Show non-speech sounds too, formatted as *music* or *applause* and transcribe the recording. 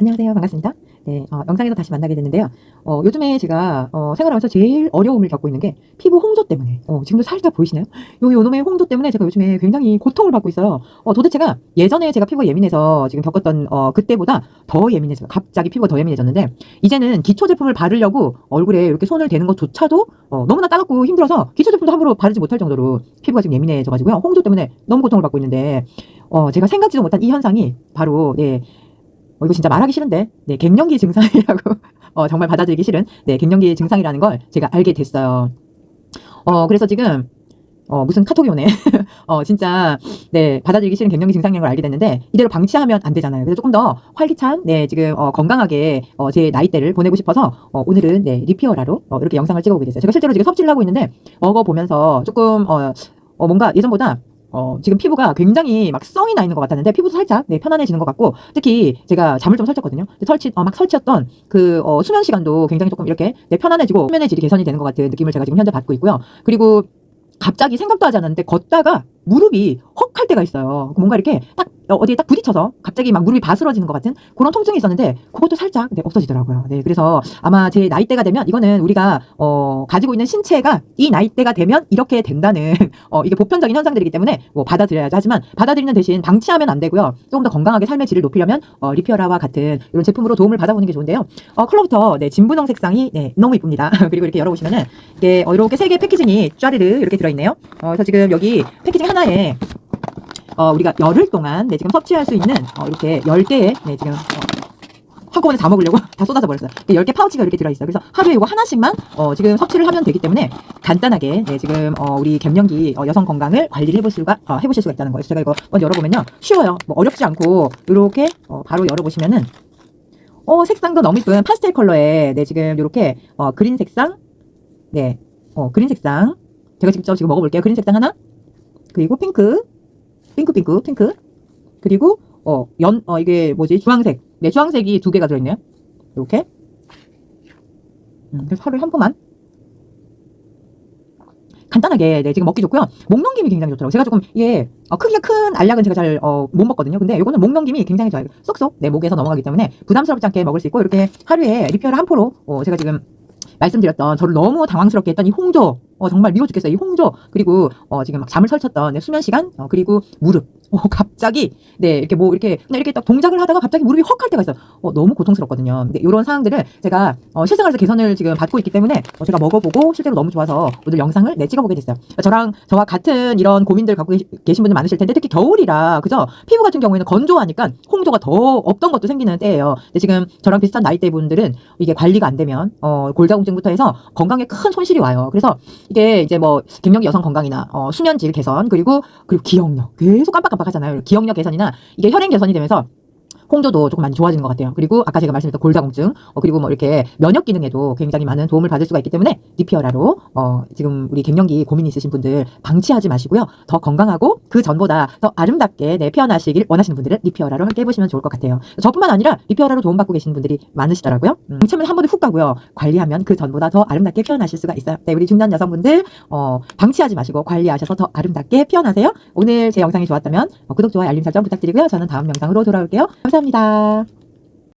안녕하세요. 반갑습니다. 네, 어, 영상에서 다시 만나게 됐는데요. 어, 요즘에 제가 어, 생활하면서 제일 어려움을 겪고 있는 게 피부 홍조 때문에 어, 지금도 살짝 보이시나요? 요 요놈의 홍조 때문에 제가 요즘에 굉장히 고통을 받고 있어요. 어, 도대체가 예전에 제가 피부가 예민해서 지금 겪었던 어, 그때보다 더 예민해져요. 갑자기 피부가 더 예민해졌는데 이제는 기초 제품을 바르려고 얼굴에 이렇게 손을 대는 것조차도 어, 너무나 따갑고 힘들어서 기초 제품도 함부로 바르지 못할 정도로 피부가 지금 예민해져가지고요. 홍조 때문에 너무 고통을 받고 있는데 어, 제가 생각지도 못한 이 현상이 바로 네, 어, 이거 진짜 말하기 싫은데, 네, 갱년기 증상이라고, *laughs* 어, 정말 받아들이기 싫은, 네, 갱년기 증상이라는 걸 제가 알게 됐어요. 어, 그래서 지금, 어, 무슨 카톡이 오네. *laughs* 어, 진짜, 네, 받아들이기 싫은 갱년기 증상이라는 걸 알게 됐는데, 이대로 방치하면 안 되잖아요. 그래서 조금 더 활기찬, 네, 지금, 어, 건강하게, 어, 제 나이대를 보내고 싶어서, 어, 오늘은, 네, 리피어라로, 어, 이렇게 영상을 찍어보게 됐어요. 제가 실제로 지금 섭취를 하고 있는데, 먹어보면서 조금, 어, 어, 뭔가 예전보다 어, 지금 피부가 굉장히 막 썽이 나 있는 것 같았는데 피부도 살짝 네, 편안해지는 것 같고 특히 제가 잠을 좀 설쳤거든요. 설치 어, 막 설치했던 그 어, 수면 시간도 굉장히 조금 이렇게 네, 편안해지고 수면의 질이 개선이 되는 것 같은 느낌을 제가 지금 현재 받고 있고요. 그리고 갑자기 생각도 하지 않았는데 걷다가 무릎이 헉 할 때가 있어요. 뭔가 이렇게 딱 어, 어디에 딱 부딪혀서 갑자기 막 무릎이 바스러지는 것 같은 그런 통증이 있었는데 그것도 살짝 네, 없어지더라고요. 네, 그래서 아마 제 나이대가 되면 이거는 우리가 어, 가지고 있는 신체가 이 나이대가 되면 이렇게 된다는 *laughs* 어, 이게 보편적인 현상들이기 때문에 뭐 받아들여야지 하지만 받아들이는 대신 방치하면 안 되고요. 조금 더 건강하게 삶의 질을 높이려면 어, 리피어라와 같은 이런 제품으로 도움을 받아보는 게 좋은데요. 어, 컬러부터 네, 진분홍 색상이 네, 너무 이쁩니다. *laughs* 그리고 이렇게 열어보시면은 이게 어, 이렇게 세 개의 패키징이 쫘르르 이렇게 들어있네요. 어, 그래서 지금 여기 패키징 하나에 어, 우리가 열흘 동안 네, 지금 섭취할 수 있는 어, 이렇게 10개의 네, 지금 어, 한꺼번에 다 먹으려고 *laughs* 다 쏟아져 버렸어요. 10개 파우치가 이렇게 들어있어요. 그래서 하루에 이거 하나씩만 어, 지금 섭취를 하면 되기 때문에 간단하게 네, 지금 어, 우리 갱년기 어, 여성 건강을 관리를 해볼 수가 어, 해보실 수가 있다는 거예요. 제가 이거 먼저 열어보면요. 쉬워요. 뭐 어렵지 않고 이렇게 어, 바로 열어보시면은 어, 색상도 너무 이쁜 파스텔 컬러에 네, 지금 이렇게 어, 그린 색상 네, 어, 그린 색상 제가 직접 지금 먹어볼게요. 그린 색상 하나 그리고 핑크 핑크 핑크 핑크. 그리고 어 연 어 이게 뭐지? 주황색. 네 주황색이 두 개가 들어있네요. 이렇게. 음, 그래서 하루에 한 포만. 간단하게 네 지금 먹기 좋고요. 목 넘김이 굉장히 좋더라고요. 제가 조금 이게 어, 크기가 큰 알약은 제가 잘 어, 못 먹거든요. 근데 이거는 목 넘김이 굉장히 좋아요. 쏙쏙 내 목에서 넘어가기 때문에 부담스럽지 않게 먹을 수 있고 이렇게 하루에 리피어를 한 포로 어, 제가 지금 말씀드렸던 저를 너무 당황스럽게 했던 이 홍조 어, 정말 미워 죽겠어요. 이 홍조 그리고 어, 지금 막 잠을 설쳤던 네, 수면 시간 어, 그리고 무릎 어, 갑자기 네 이렇게 뭐 이렇게 이렇게 딱 동작을 하다가 갑자기 무릎이 헉 할 때가 있어요. 어, 너무 고통스럽거든요. 근데 이런 상황들을 제가 어, 실생활에서 개선을 지금 받고 있기 때문에 어, 제가 먹어보고 실제로 너무 좋아서 오늘 영상을 네, 찍어보게 됐어요. 저랑 저와 같은 이런 고민들 갖고 계신 분들 많으실 텐데 특히 겨울이라 그죠? 피부 같은 경우에는 건조하니까 홍조가 더 없던 것도 생기는 때예요. 근데 지금 저랑 비슷한 나이대 분들은 이게 관리가 안 되면 어, 골다공증부터 해서 건강에 큰 손실이 와요. 그래서 이게 이제 뭐 갱년기 여성 건강이나 어, 수면질 개선 그리고 그리고 기억력. 계속 깜빡깜빡 하잖아요. 기억력 개선이나 이게 혈행 개선이 되면서 홍조도 조금 많이 좋아지는 것 같아요. 그리고 아까 제가 말씀드렸던 골다공증 어, 그리고 뭐 이렇게 면역 기능에도 굉장히 많은 도움을 받을 수가 있기 때문에 리피어라로 어, 지금 우리 갱년기 고민 있으신 분들 방치하지 마시고요. 더 건강하고 그 전보다 더 아름답게 네, 피어나시길 원하시는 분들은 리피어라로 함께 해보시면 좋을 것 같아요. 저뿐만 아니라 리피어라로 도움받고 계시는 분들이 많으시더라고요. 음, 처음에 한 번에 훅 가고요. 관리하면 그 전보다 더 아름답게 피어나실 수가 있어요. 네, 우리 중년 여성분들 어, 방치하지 마시고 관리하셔서 더 아름답게 피어나세요. 오늘 제 영상이 좋았다면 어, 구독, 좋아요, 알림 설정 부탁드리고요. 저는 다음 영상으로 돌아올게요. 감사합니다.